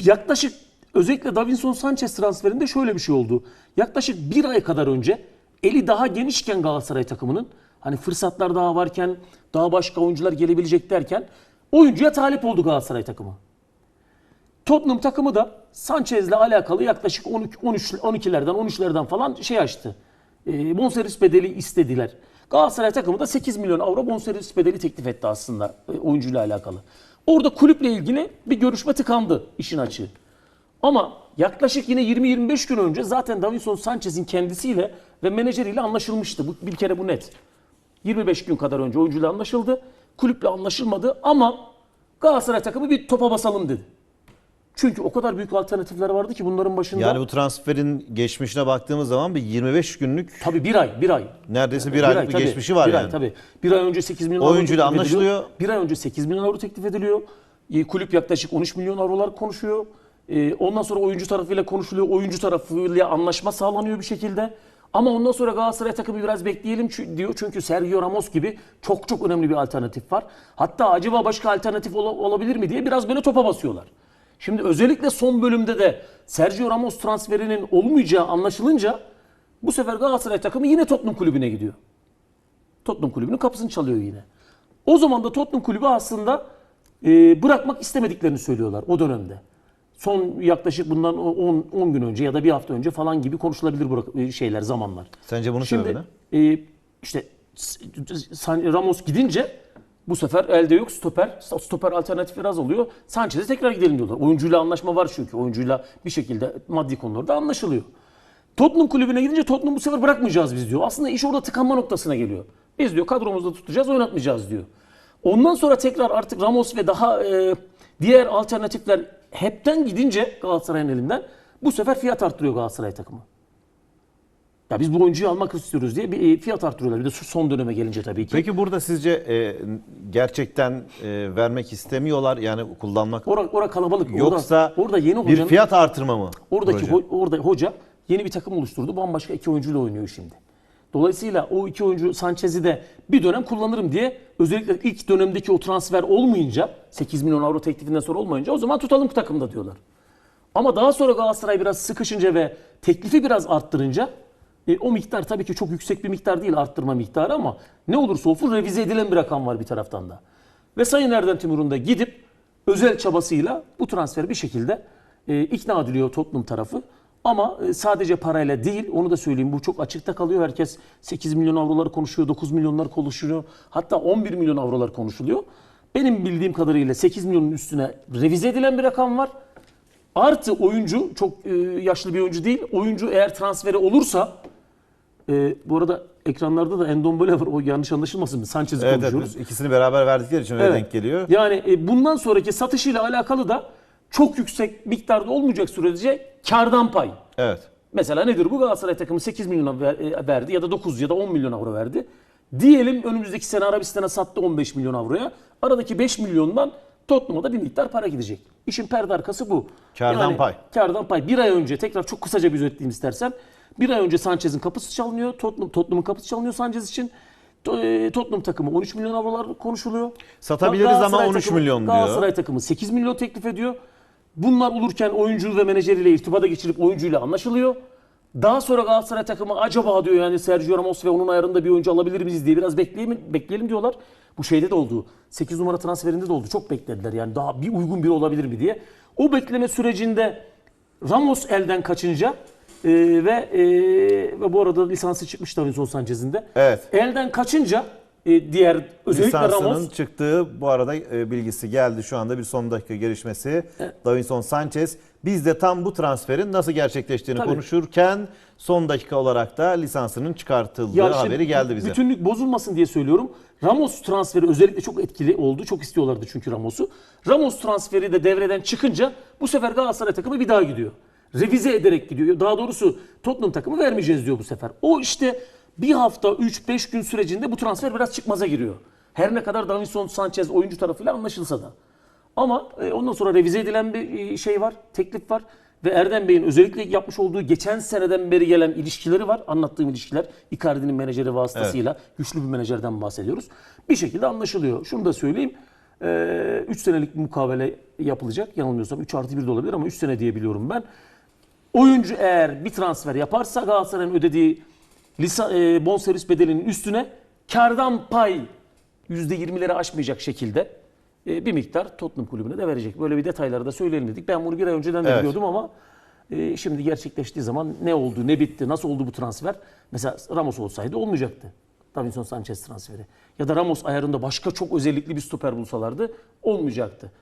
yaklaşık özellikle Davinson Sanchez transferinde şöyle bir şey oldu. Yaklaşık bir ay kadar önce eli daha genişken Galatasaray takımının hani fırsatlar daha varken daha başka oyuncular gelebilecek derken oyuncuya talip oldu Galatasaray takımı. Tottenham takımı da Sanchez'le alakalı yaklaşık 12, 13, 12'lerden 13'lerden falan şey açtı. E, bonservis bedeli istediler. Galatasaray takımı da 8 milyon avro bonservis bedeli teklif etti aslında e, oyuncuyla alakalı. Orada kulüple ilgili bir görüşme tıkandı işin açığı. Ama yaklaşık yine 20-25 gün önce zaten Davinson Sanchez'in kendisiyle ve menajeriyle anlaşılmıştı. Bu, bir kere bu net. 25 gün kadar önce oyuncuyla anlaşıldı. Kulüple anlaşılmadı ama Galatasaray takımı bir topa basalım dedi. Çünkü o kadar büyük alternatifler vardı ki bunların başında Yani bu transferin geçmişine baktığımız zaman bir 25 günlük tabii bir ay, bir ay. neredeyse bir aylık bir tabii, geçmişi var bir yani. Ay, tabii. Bir ay önce 8 milyon Oyuncuyla ediliyor. anlaşılıyor. Bir ay önce 8 milyon avro teklif ediliyor. E, Kulüp yaklaşık 13 milyon avrolar konuşuyor. E, Ondan sonra oyuncu tarafıyla konuşuluyor. Oyuncu tarafıyla anlaşma sağlanıyor bir şekilde. Ama ondan sonra Galatasaray takımı biraz bekleyelim diyor. Çünkü Sergio Ramos gibi çok çok önemli bir alternatif var. Hatta acaba başka alternatif ola- olabilir mi diye biraz böyle topa basıyorlar. Şimdi özellikle son bölümde de Sergio Ramos transferinin olmayacağı anlaşılınca bu sefer Galatasaray takımı yine Tottenham kulübüne gidiyor. Tottenham kulübünün kapısını çalıyor yine. O zaman da Tottenham kulübü aslında e, bırakmak istemediklerini söylüyorlar o dönemde. Son yaklaşık bundan 10 10 gün önce ya da bir hafta önce falan gibi konuşulabilir bırak, e, şeyler zamanlar. Sence bunun Şimdi sebebi ne? e, işte Ramos gidince bu sefer elde yok stoper. Stoper alternatifleri az oluyor. Sanchez'e tekrar gidelim diyorlar. Oyuncuyla anlaşma var çünkü. Oyuncuyla bir şekilde maddi konularda anlaşılıyor. Tottenham kulübüne gidince Tottenham bu sefer bırakmayacağız biz diyor. Aslında iş orada tıkanma noktasına geliyor. Biz diyor kadromuzda tutacağız, oynatmayacağız diyor. Ondan sonra tekrar artık Ramos ve daha e, diğer alternatifler hepten gidince Galatasaray'ın elinden bu sefer fiyat arttırıyor Galatasaray takımı. Ya biz bu oyuncuyu almak istiyoruz diye bir e, fiyat arttırıyorlar. Bir de şu son döneme gelince tabii ki. Peki burada sizce e, gerçekten e, vermek istemiyorlar yani kullanmak Ora, ora kalabalık. Orada- yoksa orada yeni bir hocanın fiyat artırma mı? Oradaki ho- orada hoca yeni bir takım oluşturdu. Bambaşka iki oyuncuyla oynuyor şimdi. Dolayısıyla o iki oyuncu Sanchez'i de bir dönem kullanırım diye özellikle ilk dönemdeki o transfer olmayınca 8 milyon avro teklifinden sonra olmayınca o zaman tutalım takımda diyorlar. Ama daha sonra Galatasaray biraz sıkışınca ve teklifi biraz arttırınca e, o miktar tabii ki çok yüksek bir miktar değil arttırma miktarı ama ne olursa olsun revize edilen bir rakam var bir taraftan da. Ve Sayın Erdem Timur'un da gidip özel çabasıyla bu transferi bir şekilde e, ikna ediliyor Tottenham tarafı. Ama e, sadece parayla değil onu da söyleyeyim bu çok açıkta kalıyor. Herkes 8 milyon avroları konuşuyor, 9 milyonlar konuşuyor. Hatta 11 milyon avrolar konuşuluyor. Benim bildiğim kadarıyla 8 milyonun üstüne revize edilen bir rakam var. Artı oyuncu çok e, yaşlı bir oyuncu değil. Oyuncu eğer transferi olursa e, bu arada ekranlarda da Endombele var. O yanlış anlaşılmasın mı? Sanchez'i Evet, evet konuşuyoruz. biz ikisini beraber verdikleri için öyle Evet. denk geliyor. Yani e, bundan sonraki satışıyla alakalı da çok yüksek miktarda olmayacak sürece kardan pay. Evet. Mesela nedir bu? Galatasaray takımı 8 milyon ver- e, verdi ya da 9 ya da 10 milyon avro verdi. Diyelim önümüzdeki sene Arabistan'a sattı 15 milyon avroya. Aradaki 5 milyondan Tottenham'a da bir miktar para gidecek. İşin perde arkası bu. Kardan pay. Kardan pay. Bir ay önce tekrar çok kısaca bir özetleyeyim istersen. Bir ay önce Sanchez'in kapısı çalınıyor. Tottenham, Tottenham'ın kapısı çalınıyor Sanchez için. E, Tottenham takımı 13 milyon avrolar konuşuluyor. Satabiliriz ama Galatasaray 13 takımı- milyon diyor. Galatasaray takımı 8 milyon teklif ediyor. Bunlar olurken oyuncu ve menajeriyle irtibata geçilip oyuncuyla anlaşılıyor. Daha sonra Galatasaray takımı acaba diyor yani Sergio Ramos ve onun ayarında bir oyuncu alabilir miyiz diye biraz bekleyelim, bekleyelim diyorlar. Bu şeyde de oldu. 8 numara transferinde de oldu. Çok beklediler yani daha bir uygun biri olabilir mi diye. O bekleme sürecinde Ramos elden kaçınca e, ve e, ve bu arada lisansı çıkmış Davinson Sanchez'in de. Evet. Elden kaçınca e, diğer özellikle Lisansının Ramos çıktığı bu arada e, bilgisi geldi şu anda bir son dakika gelişmesi. Davinson Sanchez. Biz de tam bu transferin nasıl gerçekleştiğini Tabii. konuşurken son dakika olarak da lisansının çıkartıldığı Ya işte haberi geldi bize. Bütünlük bozulmasın diye söylüyorum. Ramos transferi özellikle çok etkili oldu. Çok istiyorlardı çünkü Ramos'u. Ramos transferi de devreden çıkınca bu sefer Galatasaray takımı bir daha gidiyor. Revize ederek gidiyor. Daha doğrusu Tottenham takımı vermeyeceğiz diyor bu sefer. O işte bir hafta 3-5 gün sürecinde bu transfer biraz çıkmaza giriyor. Her ne kadar Davinson Sanchez oyuncu tarafıyla anlaşılsa da. Ama e, ondan sonra revize edilen bir e, şey var, teklif var. Ve Erdem Bey'in özellikle yapmış olduğu geçen seneden beri gelen ilişkileri var. Anlattığım ilişkiler. Icardi'nin menajeri vasıtasıyla güçlü bir menajerden bahsediyoruz. Bir şekilde anlaşılıyor. Şunu da söyleyeyim. 3 senelik bir mukavele yapılacak. Yanılmıyorsam 3 artı 1 de olabilir ama 3 sene diye biliyorum ben. Oyuncu eğer bir transfer yaparsa Galatasaray'ın ödediği lisa, e, bonservis bedelinin üstüne kardan pay %20'leri aşmayacak şekilde e, bir miktar Tottenham kulübüne de verecek. Böyle bir detayları da söyleyelim dedik. Ben bunu bir ay önceden de Evet. biliyordum ama e, şimdi gerçekleştiği zaman ne oldu, ne bitti, nasıl oldu bu transfer? Mesela Ramos olsaydı olmayacaktı. Davinson Sanchez transferi. Ya da Ramos ayarında başka çok özellikli bir stoper bulsalardı olmayacaktı.